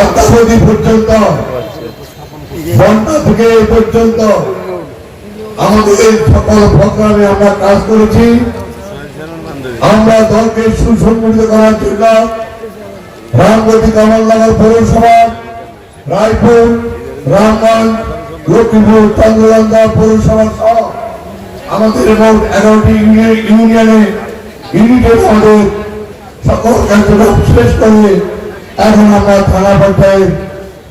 অদ্যাবধি পর্যন্ত বন্যা থেকে এই পর্যন্ত আমাদের এই সকল প্রোগ্রামে আমরা কাজ করেছি। আমরা দলকে সুসংগঠিত করার জন্য রামগতি কামালনগর পৌরসভা, রায়পুর, রামগঞ্জ, লক্ষ্মীপুর চন্দ্রগঞ্জা পৌরসভা সহ আমাদের মোট এগারোটি ইউনিয়নে, ইউনিটের আমাদের সকল কার্যক্রম শেষ করে এখন আমরা থানা পর্যায়ে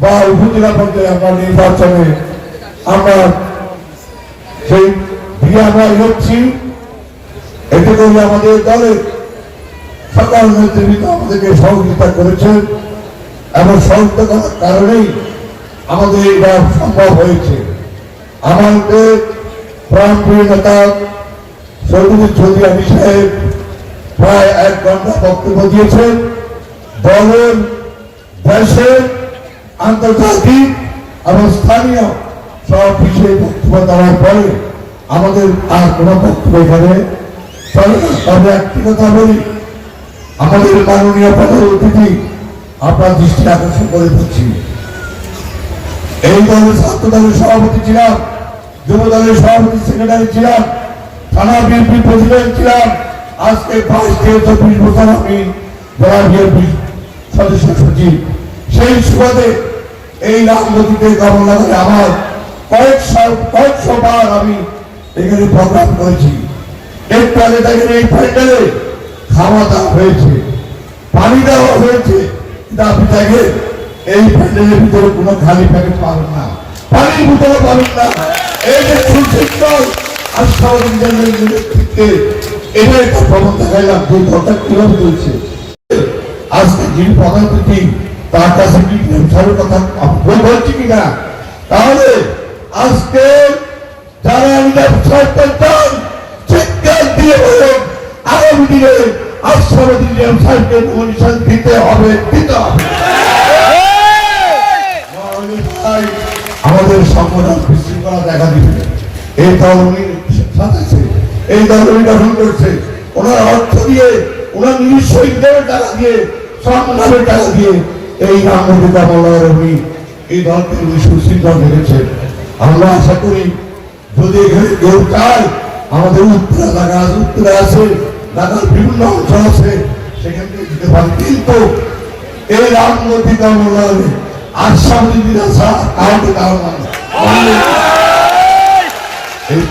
বা উপজেলা পর্যায়ে আমরা নির্বাচনে আমরা সেই আমরা এগোচ্ছি। এতে করে আমাদের দলের সকল নেতৃবৃন্দ আমাদেরকে সহযোগিতা করেছেন এবং সহযোগিতা করার কারণেই আমাদের এটা সম্ভব হয়েছে। আমাদের প্রাণপ্রিয় নেতা চৌধুরী চৌধুরী সাহেব প্রায় এক ঘণ্টা বক্তব্য দিয়েছেন। দলের দেশের আন্তর্জাতিক এবং স্থানীয় সব বিষয়ে বক্তব্য দেওয়ার পরে আমাদের আর কোনো বক্তব্য এখানে তবে একটি কথা বলি, আমাদের মাননীয় প্রধান অতিথি আপনার দৃষ্টি আকর্ষণ করে দিচ্ছি এই দলের ছাত্র দলের সভাপতি ছিলাম যুব দলের সভাপতি সেক্রেটারি ছিলাম, থানা বিএনপি প্রেসিডেন্ট ছিলাম। আজকে বাইশ থেকে চব্বিশ বছর আমি জেলা বিএনপি সদস্য সচিব। সেই সুবাদে এই রাজনীতিতে কমলনগরে আমার কয়েকশো কয়েকশো বার আমি এখানে প্রোগ্রাম করেছি। আগে দেখেন এই প্যান্ডেলে খাওয়া দাওয়া হয়েছে, পানি দেওয়া হয়েছে। কিন্তু আপনি দেখেন, এই প্যান্ডেলের ভিতরে কোনো খালি প্যাকেট পাবেন না। পানির বোতল পাবেন না। এই যে সুশিক্ষক আশাবাদী নেতৃত্বে এটা একটা প্রবণ দেখাইলাম যে দরকার কীভাবে চলছে। আজকে যিনি প্রধান অতিথি তার কাছে কি সারের কথা ভুল বলছি কিনা? তাহলে আজকে যারা সরকার চান, চিৎকার দিয়ে বলুন, আগামী দিনে দিতে হবে দিতে হবে। আমাদের এই উনি সাজাচ্ছে এই করছে। ওনার অর্থ দিয়ে, ওনার নিজস্ব ইনকামের টাকা দিয়ে সংগ্রামের টাকা দিয়ে এই রামমন্দির মল্লার উনি এই দলকে উনি সুশৃঙ্খল রেখেছেন আমরা আশা করি যদি এখানে কেউ চায় আমাদের উত্তরা আছে উত্তরে আছে ঢাকার বিভিন্ন অঞ্চল আছে সেখান থেকে দিতে পারে। কিন্তু এই আশ্বাস দিদিরা ছাড়া কাউকে কারণ এই